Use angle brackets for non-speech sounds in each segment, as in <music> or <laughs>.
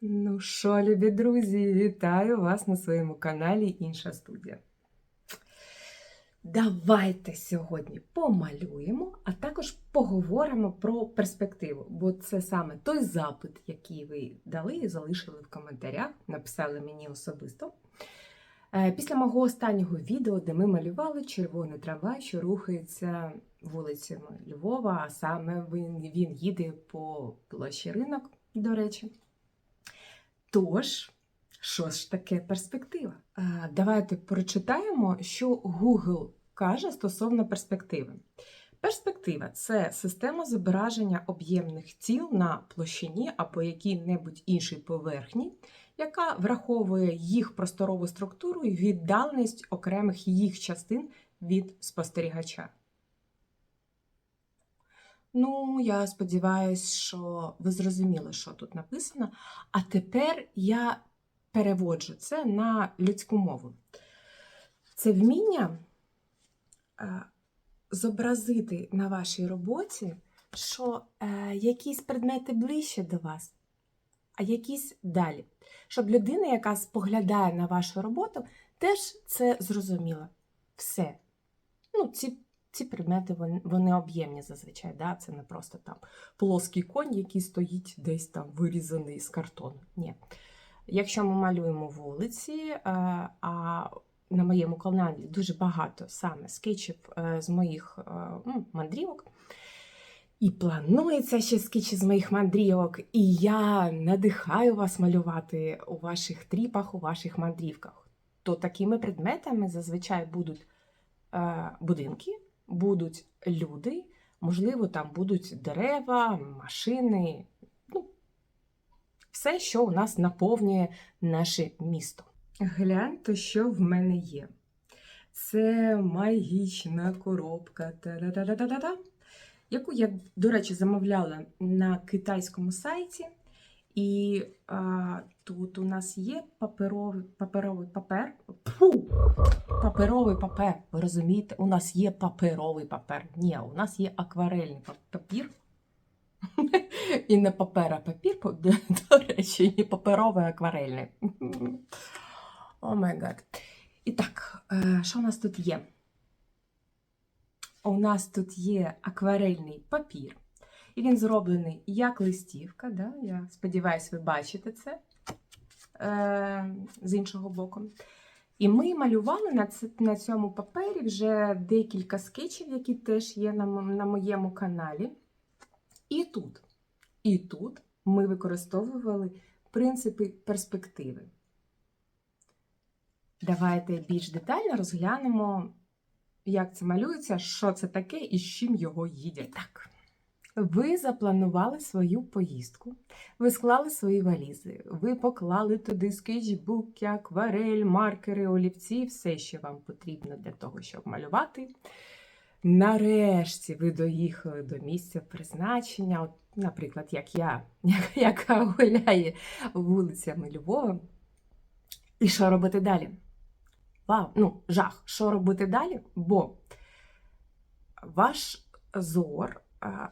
Ну що, любі друзі, вітаю вас на своєму каналі Інша студія. Давайте сьогодні помалюємо, а також поговоримо про перспективу, бо це саме той запит, який ви дали і залишили в коментарях, написали мені особисто. Е, Після мого останнього відео, де ми малювали червоний трамвай, що рухається вулицями Львова, а саме він, він їде по площі ринок, до речі. Тож, що ж таке перспектива? Е, Давайте прочитаємо, що Google каже стосовно перспективи. Перспектива це система зображення об'ємних тіл на площині або якій-небудь іншій поверхні, яка враховує їх просторову структуру і віддаленість окремих їх частин від спостерігача. Ну, я сподіваюся, що ви зрозуміли, що тут написано. А тепер я переводжу це на людську мову. Це вміння е, зобразити на вашій роботі, що е, якісь предмети ближче до вас, а якісь далі. Щоб людина, яка споглядає на вашу роботу, теж це зрозуміла. Все. Ну, ці ці предмети вони, вони об'ємні зазвичай. Да? Це не просто там плоский конь, який стоїть десь там вирізаний з картону. Ні. Якщо ми малюємо вулиці, е, а на моєму каналі дуже багато саме скетчів е, з моїх е, мандрівок. І планується ще скетчі з моїх мандрівок, і я надихаю вас малювати у ваших тріпах, у ваших мандрівках. То такими предметами зазвичай будуть е, будинки, будуть люди, можливо, там будуть дерева, машини, ну, все, що у нас наповнює наше місто. Гляньте, що в мене є. Це магічна коробка, та-да-да-да-да-да, яку я, до речі, замовляла на китайському сайті. І а, тут у нас є паперовий, паперовий папер. Фу! Паперовий папер. Ви розумієте, у нас є паперовий папер. Ні, у нас є акварельний папір. І не папер, а папір, <laughs> до, речі, і паперовий акварельний. О май гад. І так, е, що у нас тут є? У нас тут є акварельний папір. І він зроблений як листівка. Да? Я сподіваюся, ви бачите це е, з іншого боку. І ми малювали на, на цьому папері вже декілька скетчів, які теж є на, на моєму каналі. І тут, і тут ми використовували принципи перспективи. Давайте більш детально розглянемо, як це малюється, що це таке і з чим його їдять. Так. Ви запланували свою поїздку, ви склали свої валізи, ви поклали туди скетчбуки, акварель, маркери, олівці, все, що вам потрібно для того, щоб малювати. Нарешті ви доїхали до місця призначення, от, наприклад, як я, <laughs> яка гуляє вулицями Львова. І що робити далі? Вау, ну, жах, що робити далі? Бо ваш зор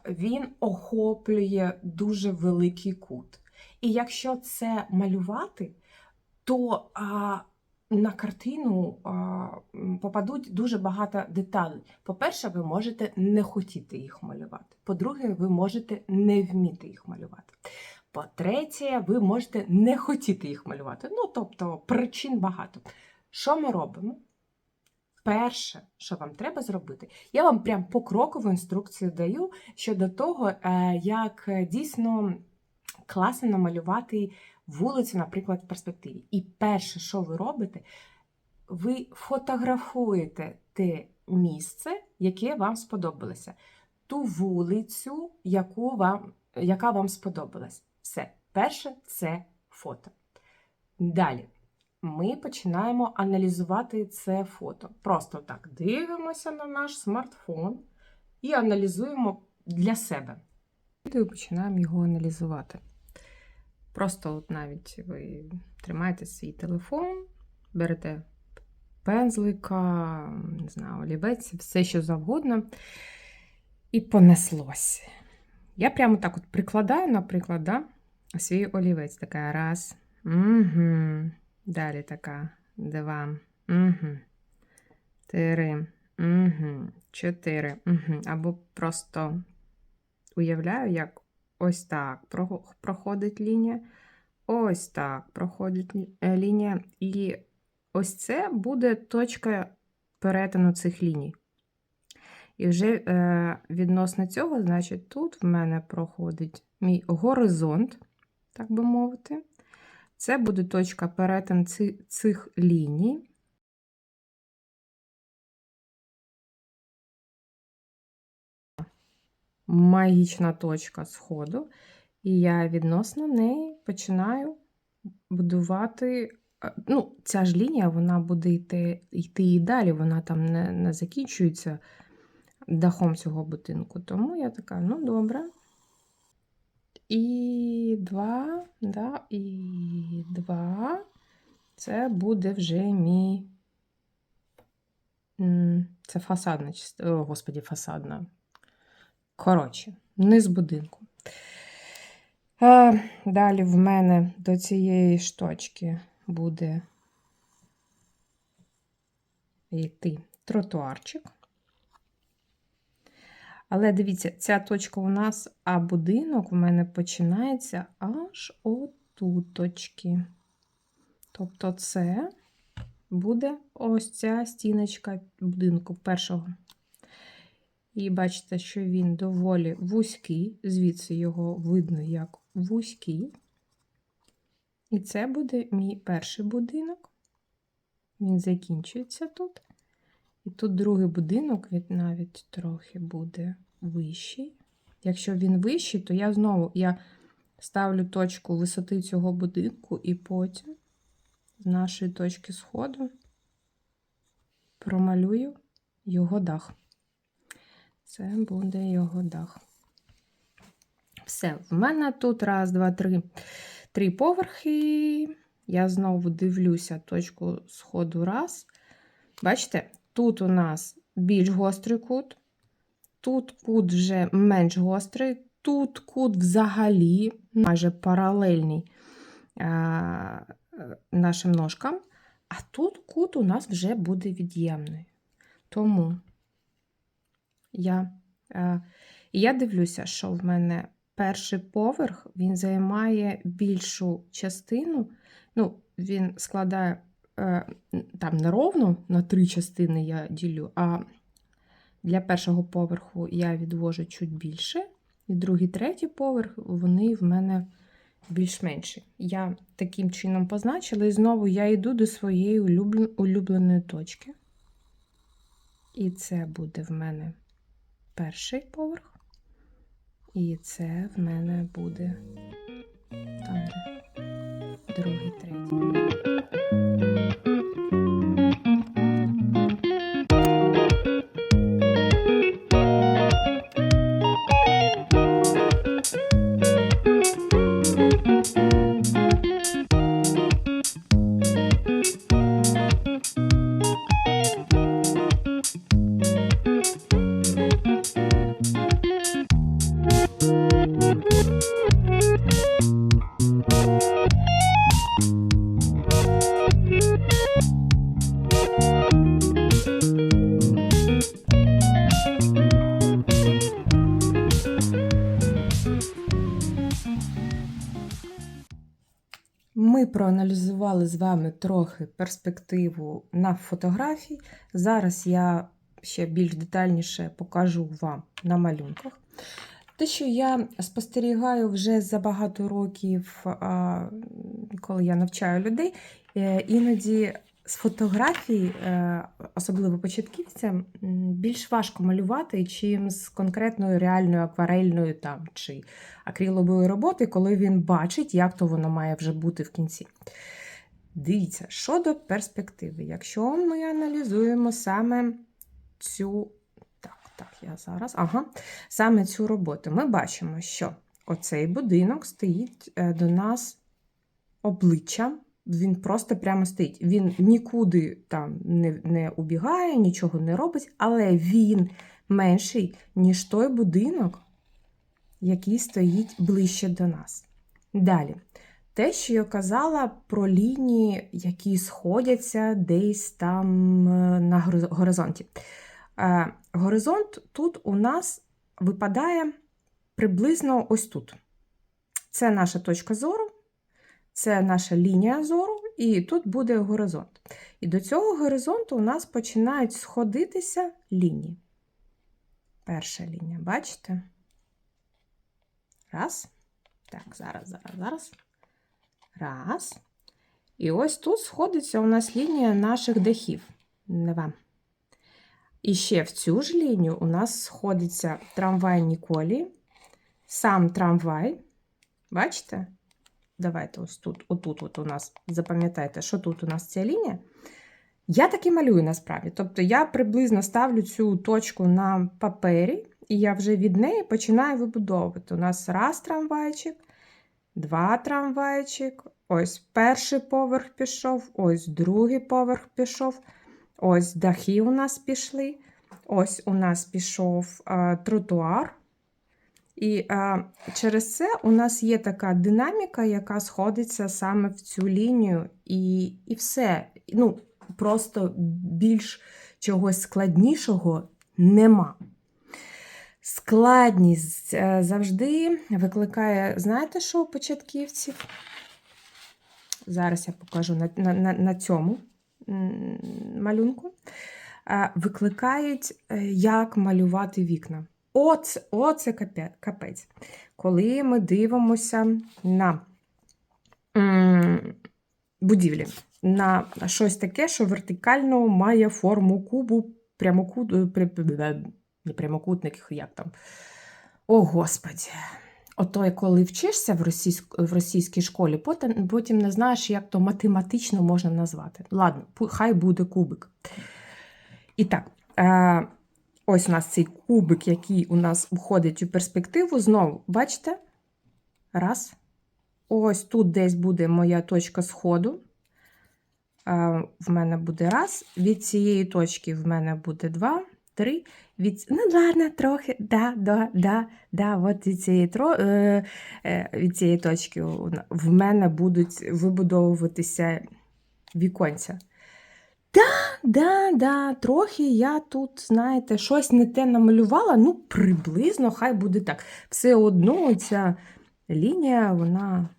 він охоплює дуже великий кут. І якщо це малювати, то а, на картину а, попадуть дуже багато деталей. По-перше, ви можете не хотіти їх малювати. По-друге, ви можете не вміти їх малювати. По-третє, ви можете не хотіти їх малювати. Ну, тобто, причин багато. Що ми робимо? Перше, що вам треба зробити, я вам прям покрокову інструкцію даю щодо того, е, як е, дійсно класно намалювати вулицю, наприклад, в перспективі. І перше, що ви робите, ви фотографуєте те місце, яке вам сподобалося, ту вулицю, яку вам, яка вам сподобалась. Все, перше це фото. Далі ми починаємо аналізувати це фото. Просто так дивимося на наш смартфон і аналізуємо для себе. І починаємо його аналізувати. Просто от навіть ви тримаєте свій телефон, берете пензлика, не знаю, олівець, все що завгодно, і понеслось. Я прямо так от прикладаю, наприклад, да, свій олівець. Така раз. Угу. Далі така. Два. Угу. Три. Угу. Чотири. Угу. Або просто уявляю, як ось так проходить лінія. Ось так проходить е, лінія. І ось це буде точка перетину цих ліній. І вже е, відносно цього, значить, тут в мене проходить мій горизонт, так би мовити. Це буде точка перетин цих ліній. Магічна точка сходу. І я відносно неї починаю будувати. е, Ну, ця ж лінія вона буде йти, йти і далі, вона там не, не закінчується дахом цього будинку. Тому я така, ну добре. І два, да, і два. Це буде вже мій. Це фасадна частина. О, господі, фасадна. Коротше, низ будинку. А, далі в мене до цієї шточки буде йти тротуарчик. Але дивіться, ця точка у нас, а будинок у мене починається аж отуточки. Тобто це буде ось ця стіночка будинку першого. І бачите, що він доволі вузький, звідси його видно як вузький. І це буде мій перший будинок. Він закінчується тут. І тут другий будинок він навіть трохи буде вищий. Якщо він вищий, то я знову я ставлю точку висоти цього будинку і потім з нашої точки сходу промалюю його дах. Це буде його дах. Все, в мене тут раз, два, три, три поверхи. Я знову дивлюся точку сходу раз. Бачите, тут у нас більш гострий кут, тут кут вже менш гострий, тут кут взагалі майже паралельний а, е, нашим ножкам, а тут кут у нас вже буде від'ємний. Тому я, е, я дивлюся, що в мене перший поверх він займає більшу частину. Ну, він складає там не ровно на три частини я ділю, а для першого поверху я відвожу чуть більше. І другий, третій поверх, вони в мене більш-менші. Я таким чином позначила, і знову я йду до своєї улюблен- улюбленої точки. І це буде в мене перший поверх. І це в мене буде там, другий, третій. Ми проаналізували з вами трохи перспективу на фотографії. Зараз я ще більш детальніше покажу вам на малюнках. Те, що я спостерігаю вже за багато років, коли я навчаю людей, е, іноді з фотографій, е, особливо початківцям, більш важко малювати, чим з конкретною реальною акварельною там, чи акрилової роботи, коли він бачить, як то воно має вже бути в кінці. Дивіться, щодо перспективи, якщо ми аналізуємо саме цю. Так, так, я зараз. Ага, саме цю роботу, ми бачимо, що оцей будинок стоїть е, до нас обличчям. Він просто прямо стоїть. Він нікуди там не, не убігає, нічого не робить, але він менший, ніж той будинок, який стоїть ближче до нас. Далі. Те, що я казала про лінії, які сходяться десь там е, на горизонті. Е, Горизонт тут у нас випадає приблизно ось тут. Це наша точка зору, це наша лінія зору, і тут буде горизонт. І до цього горизонту у нас починають сходитися лінії. Перша лінія, бачите? Раз. Так, зараз, зараз, зараз. Раз. І ось тут сходиться у нас лінія наших дахів. Нева. І ще в цю ж лінію у нас сходяться трамвайні колії, сам трамвай. Бачите? Давайте ось тут, отут от у нас, запам'ятайте, що тут у нас ця лінія. Я так і малюю насправді. Тобто я приблизно ставлю цю точку на папері, і я вже від неї починаю вибудовувати. У нас раз трамвайчик, два трамвайчик, ось перший поверх пішов, ось другий поверх пішов, ось дахи у нас пішли, ось у нас пішов е, тротуар. І е, через це у нас є така динаміка, яка сходиться саме в цю лінію, і, і все. Ну, просто більш чогось складнішого нема. Складність е, завжди викликає, знаєте, що у початківців? Зараз я покажу на, на, на, цьому малюнку. Е, Викликають, як малювати вікна. Оце, оце капець. Коли ми дивимося на будівлі, на щось таке, що вертикально має форму кубу, прямокут, не прямокутник, як там. О, Господі. Ото, коли вчишся в, російськ, в російській школі, потім, потім не знаєш, як то математично можна назвати. Ладно, хай буде кубик. І так, е, ось у нас цей кубик, який у нас входить у перспективу. Знову, бачите? Раз. Ось тут десь буде моя точка сходу. В мене буде раз. Від цієї точки в мене буде два, три. Від... Ну, ладно, трохи. Да, да, да, да. От від цієї, тро... е, е, від цієї точки в мене будуть вибудовуватися віконця. Да, да, да, трохи я тут, знаєте, щось не те намалювала, ну, приблизно, хай буде так. Все одно ця лінія, вона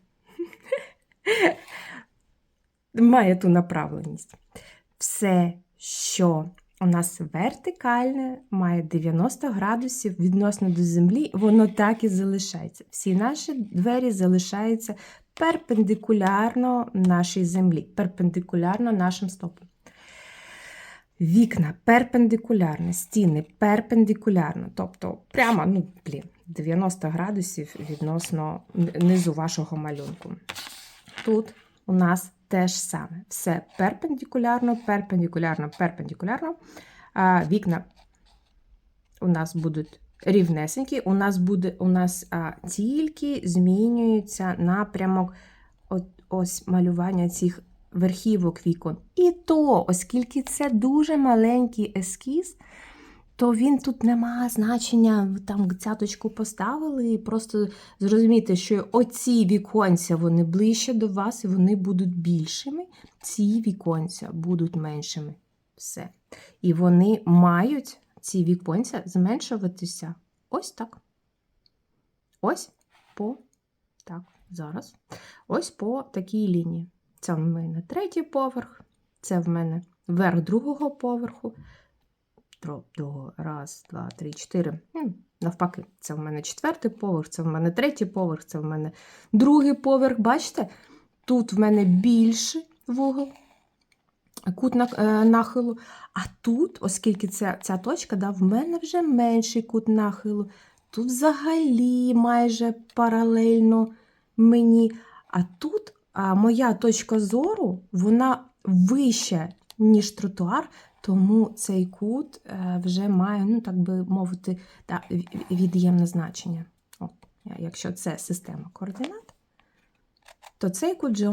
<laughs> має ту направленість. Все, що у нас вертикальне, має 90 градусів відносно до землі, воно так і залишається. Всі наші двері залишаються перпендикулярно нашій землі, перпендикулярно нашим стопам. Вікна перпендикулярно, стіни перпендикулярно, тобто прямо, ну, блін, 90 градусів відносно низу вашого малюнку. Тут у нас те ж саме. Все перпендикулярно, перпендикулярно, перпендикулярно. А, вікна у нас будуть рівнесенькі. У нас буде у нас а, тільки змінюється напрямок от, ось малювання цих верхівок вікон. І то, оскільки це дуже маленький ескіз, то він тут не має значення, там цяточку поставили, і просто зрозуміти, що оці віконця вони ближче до вас, і вони будуть більшими, ці віконця будуть меншими. Все. І вони мають, ці віконця, зменшуватися ось так. Ось по так, зараз. Ось по такій лінії. Це в мене третій поверх, це в мене верх другого поверху. Другого. Раз, два, три, чотири. Навпаки, це в мене четвертий поверх, це в мене третій поверх, це в мене другий поверх. Бачите? Тут в мене більший вугол, кут е, нахилу. А тут, оскільки ця, ця точка, да, в мене вже менший кут нахилу. Тут взагалі майже паралельно мені. А тут моя точка зору, вона вища, ніж тротуар, тому цей кут е, вже має, ну так би мовити, да, від'ємне значення. О, якщо це система координат, то цей кут вже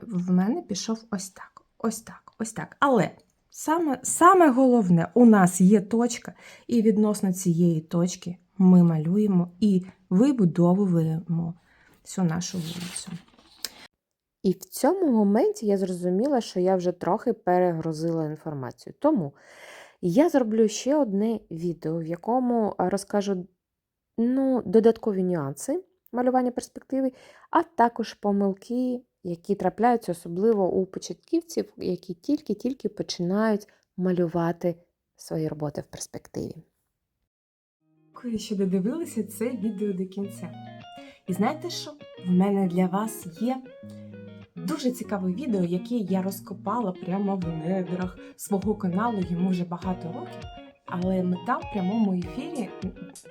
в мене пішов ось так, ось так, ось так. Але саме, саме головне, у нас є точка, і відносно цієї точки ми малюємо і вибудовуємо всю нашу вулицю. І в цьому моменті я зрозуміла, що я вже трохи перегрузила інформацію. Тому я зроблю ще одне відео, в якому розкажу ну, додаткові нюанси малювання перспективи, а також помилки, які трапляються особливо у початківців, які тільки-тільки починають малювати свої роботи в перспективі. Дякую, що додивилися це відео до кінця. І знаєте що? В мене для вас є дуже цікаве відео, яке я розкопала прямо в недрах свого каналу. Йому вже багато років. Але ми там в прямому ефірі,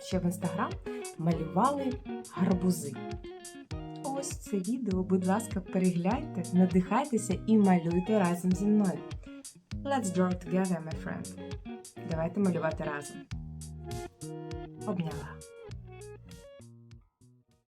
ще в інстаграм, малювали гарбузи. Ось це відео, будь ласка, перегляньте, надихайтеся і малюйте разом зі мною. Let's draw together, my friend. Давайте малювати разом. Обняла.